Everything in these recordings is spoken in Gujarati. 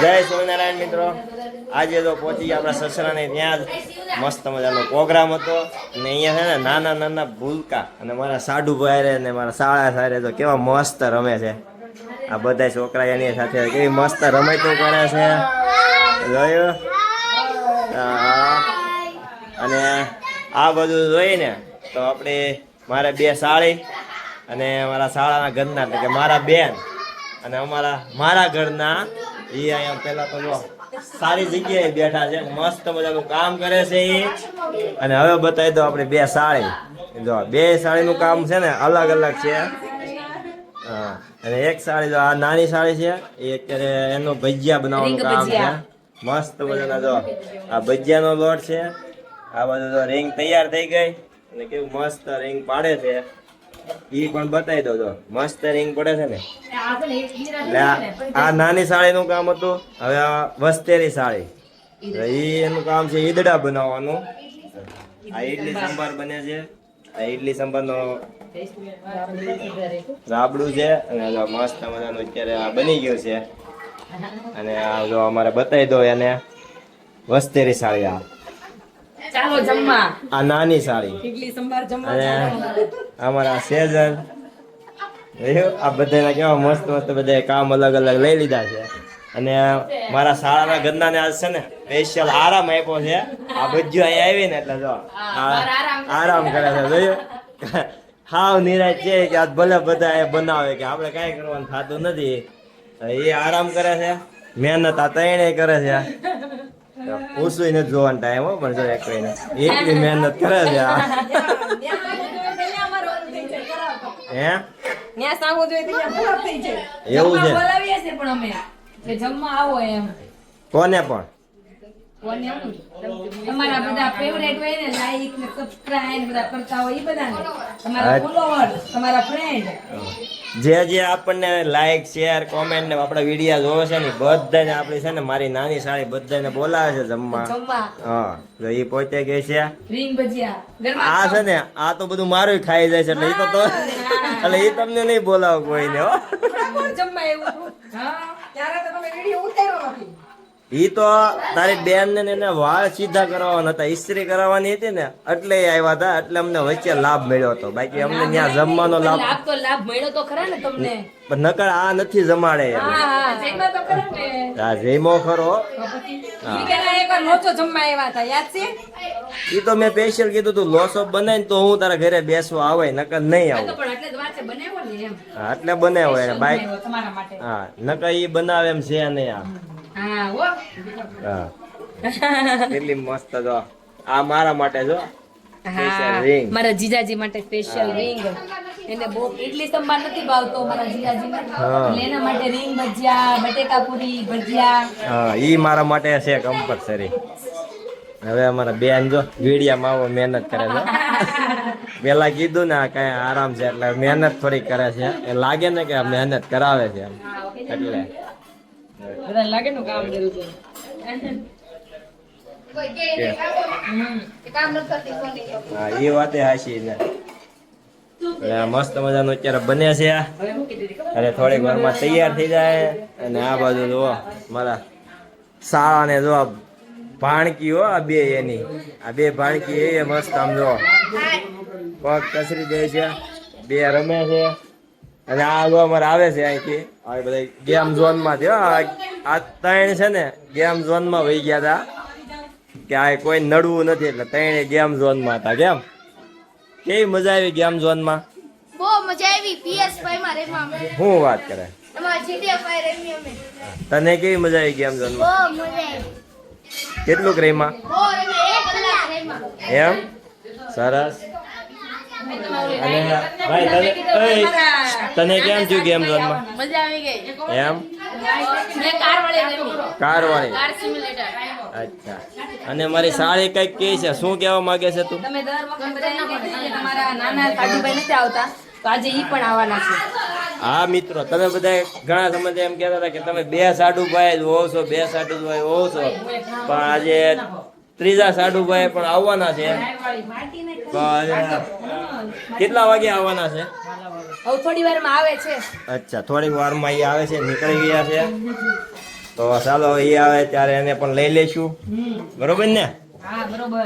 જય સ્વામિનારાયણ મિત્રો. આજે તો પહોંચી ગયા આપણા સસરાને ત્યાં જ મસ્ત મજાનો પ્રોગ્રામ હતો. અને અહીંયા છે ને નાના નાના ભૂલકા અને મારા સાડુ ભાઈ ને મારા શાળા સારે તો કેવા મસ્ત રમે છે. આ બધા છોકરા એની સાથે કેવી મસ્ત રમતો કરે છે. જોયું? અને આ બધું જોઈને તો આપણે મારે બે સાળી અને મારા શાળાના ઘરના એટલે કે મારા બેન અને અમારા મારા ઘરના એ અહીંયા પેલા તો સારી જગ્યાએ બેઠા છે મસ્ત મજાનું કામ કરે છે એ અને હવે બતાવી દો આપણે બે સાળી. જો બે સાળીનું કામ છે ને અલગ અલગ છે. હા અને એક સાડી જો આ નાની સાડી છે એ અત્યારે એનું ભજીયા બનાવવાનું કામ છે. મસ્ત મજાના જો આ ભજીયાનો લોટ છે. આ બધું જો રિંગ તૈયાર થઈ ગઈ. અને કેવું મસ્ત રિંગ પાડે છે. એ પણ બતાવી દો જો મસ્ત રિંગ પડે છે ને. આ- નાની સાડીનું કામ હતું. હવે આ વસ્તેરી સાડી એનું કામ છે ઈદડા બનાવવાનું. આ ઈડલી સંભાર બને છે. આ ઈડલી સંભારનો રાબડું છે. અને જો મસ્ત મજાનું અત્યારે આ બની ગયું છે. અને આ જો અમારે બતાવી દો એને. વસ્તેરી સાડી આ. ચાલો જમવા. આ નાની સાડી ઈડલી સંભાર જમવા અને અમારા જોયું? આ બધાના કેવા મસ્ત મસ્ત બધા કામ અલગ અલગ લઈ લીધા છે. અને મારા શાળાના ગંદાને આજ છે ને સ્પેશિયલ આરામ આપ્યો છે. આ બધું અહીંયા આવી ને એટલે જો આ આરામ કરે છે. જોયું? હાવ નિરાશ છે કે આજ ભલે બધા એ બનાવે કે આપણે કાંઈ કરવાનું થતું નથી. એ આરામ કરે છે. મહેનત આ ત્રણેય કરે છે. ઓછું નથી જોવાનો ટાઈમ હો પણ જો એક કોઈને એટલી મહેનત કરે છે આ. હે? ત્યાં સાંગો જોઈએ થઈ જાય એવું છે. પણ અમે કે જમવા આવો એમ કોને પણ? તમારા બધા ફેવરેટ હોય ને લાઈક ને સબસ્ક્રાઇબ બધા કરતા હોય એ બધાને. તમારા ફોલોવર તમારા ફ્રેન્ડ જે જે આપણને લાઈક શેર કોમેન્ટ ને આપણા વીડિયો જોવે છે ને બધાને આપણી છે ને મારી નાની સાળી બધાને બોલાવે છે જમવા. હા તો એ પોતે કે છે રીંગ ભજીયા. આ છે ને આ તો બધું મારું ખાઈ જાય છે એટલે એ તો એટલે એ તમને નહીં બોલાવો કોઈને હો. જમવા એવું. હા ત્યારે તો તમે વીડિયો ઉતાર્યો નથી. ઈ તો તારી બેન ને એને વાળ સીધા કરવાના હતા ઇસ્ત્રી કરાવવાની હતી ને એટલે આવ્યા હતા એટલે અમને વચ્ચે લાભ મળ્યો હતો. બાકી અમને ત્યાં જમવાનો લાભ લાભ તો લાભ મળ્યો તો ખરા ને તમને? પણ નકર આ નથી જમાડે. હા હા તો ખરા ને. આ જેમો ખરો. ઈ છે? ઈ તો મેં સ્પેશિયલ કીધું તું લોસો બનાવીને તો હું તારા ઘરે બેસવા આવે નકર નહીં આવું. પણ એટલે બનાવ્યો ને એમ. હા, એટલે બનાવ્યો એ બાઈક તમારા માટે. હા નકર ઈ બનાવે એમ છે નહીં આ. હા હો. હા. કેટલી મસ્ત જો. આ મારા માટે જો. હા મારા જીજાજી માટે સ્પેશિયલ રિંગ એને બહુ એટલી સંભાળ નથી ભાવતો મારા જીજાજીને. એટલે એના માટે રિંગ ભજીયા બટેકા પૂરી ભજીયા. હા ઈ મારા માટે છે કમ્પલસરી હવે અમારા બેન જો વીડિયામાં આવો મહેનત કરે છે. પેલા કીધું ને કઈ આરામ છે એટલે મહેનત થોડી કરે છે. એ લાગે ને કે મહેનત કરાવે છે એટલે બધા લાગે નું કામ કર્યું છે. હા એ વાતે હાચી ને. એટલે આ મસ્ત મજાનું અત્યારે બને છે અને થોડીક વારમાં તૈયાર થઈ જાય. અને આ બાજુ જુઓ મારા શાળાને જો ભાણકી હો આ બે એની. આ બે ભાણકી એ મસ્ત આમ જો પગ કસરી દે છે. બે રમે છે. અને આ જો અમારે આવે છે અહીંથી. આ બધા ગેમ ઝોનમાંથી હો. આ ત્રણ છે ને ગેમ ઝોનમાં વહી ગયા હતા કે આ કોઈ નડવું નથી એટલે ત્રણે ગેમ ઝોનમાં હતા કેમ? કેવી મજા આવી ગેમ ઝોનમાં બહુ મજા આવી PS5 માં અમે. શું વાત કરે? એમાં GTA 5 રમી અમે. તને કેવી મજા આવી ગેમ ઝોનમાં બહુ મજા આવી. કેટલું રમે રમ્યા એમ? સરસ. અને ભાઈ તને તને કેમ થયું ગેમ ઝોનમાં? મજા આવી ગઈ. એમ? મેં કાર વાળી અચ્છા. અને મારી સાળી કંઈક કે છે. શું કહેવા માંગે છે તું? તમે દર વખત તમારા નાના સાડુભાઈ નથી આવતા તો આજે ઈ પણ આવવાના છે. હા મિત્રો તમે બધા ઘણા સમય એમ કહેતા હતા કે તમે બે સાડુભાઈ જ હોવ છો બે સાડુભાઈ હોવ છો. પણ આજે ત્રીજા સાડુભાઈ પણ આવવાના છે. કેટલા વાગે આવવાના છે? થોડી વારમાં આવે છે. અચ્છા થોડીક વારમાં એ આવે છે નીકળી ગયા છે. તો ચાલો એ આવે ત્યારે એને પણ લઈ લેશું બરોબર ને?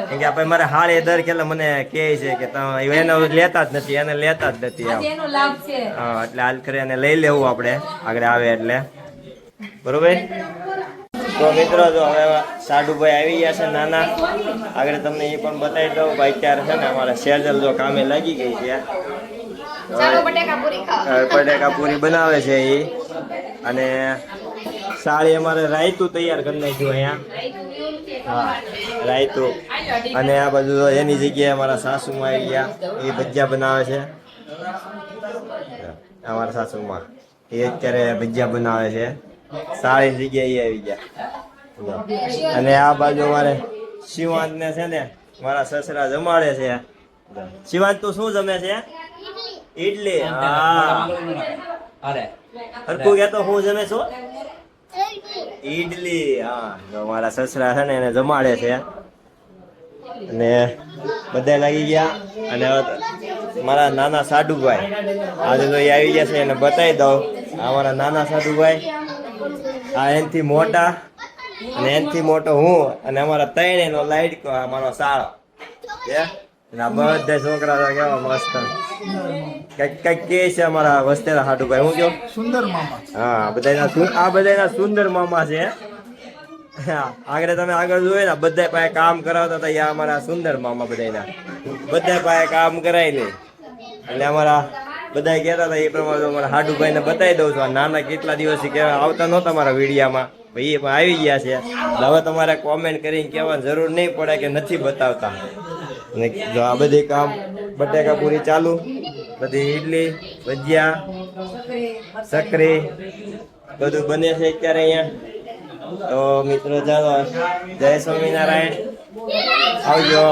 કેમ કે આપણે મારે હાળે દર કેટલે મને કહે છે કે તમે એને લેતા જ નથી એને લેતા જ નથી એમ આજે એનો લાભ છે. હા એટલે હાલ ખરે એને લઈ લેવું આપણે. આગળ આવે એટલે. બરોબર? તો મિત્રો જો હવે સાઢુભાઈ આવી ગયા છે નાના આગળ તમને એ પણ બતાવી દઉં ભાઈ અત્યારે છે ને અમારે સેજલ જો કામે લાગી ગઈ છે. બટેકા પૂરી બનાવે છે એ. અને સાડી અમારે રાયતું તૈયાર કરી નાખ્યું અહીંયા. હા રાયતું. અને આ તો એની જગ્યાએ અમારા સાસુમાં આવી ગયા. એ ભજીયા બનાવે છે. અમારા સાસુમાં. એ અત્યારે ભજીયા બનાવે છે. સારી જગ્યાએ એ આવી ગયા. અને આ બાજુ અમારે શિવાંત ને છે ને મારા સસરા જમાડે છે. શિવાંત તું શું જમે છે? ઈડલી. હા. હરકું કહેતો હું જમે છું? ઈડલી. હા. તો મારા સસરા છે ને એને જમાડે છે. અને બધા લાગી ગયા. અને મારા નાના સાડુભાઈ. આજે તો એ આવી ગયા છે એને બતાવી દઉં. આ મારા નાના સાડુભાઈ. આ એનથી મોટા અને એનથી મોટો હું અને અમારા ત્રણ એનો લાઈટ અમારો સાળો. આ બધા છોકરા કેવા મસ્ત. કંઈક કંઈક કે છે અમારા વસ્તેલા સાડુભાઈ હું કયો? સુંદર મામા. હા બધાના આ બધાના સુંદર મામા છે. આગળ તમે આગળ જોયે ને બધા પાસે કામ કરાવતા હતા અમારા સુંદર મામા બધાના બધા પાસે કામ કરાય નહીં. એટલે અમારા બધા કહેતા હતા, એ પ્રમાણે અમારા હાડુભાઈને બતાવી દઉં છું. નાના કેટલા દિવસથી કહેવા આવતા નહોતા મારા વિડીયામાં. ભાઈ એ પણ આવી ગયા છે. હવે તમારે કોમેન્ટ કરીને કહેવાની જરૂર નહીં પડે કે નથી બતાવતા. ને જો આ બધી કામ બટેકા પૂરી ચાલુ, બધી ઈડલી, ભજીયા, સકરી, બધું બને છે અત્યારે અહીંયા. તો મિત્રો, ચાલો, જય સ્વામિનારાયણ. આવજો.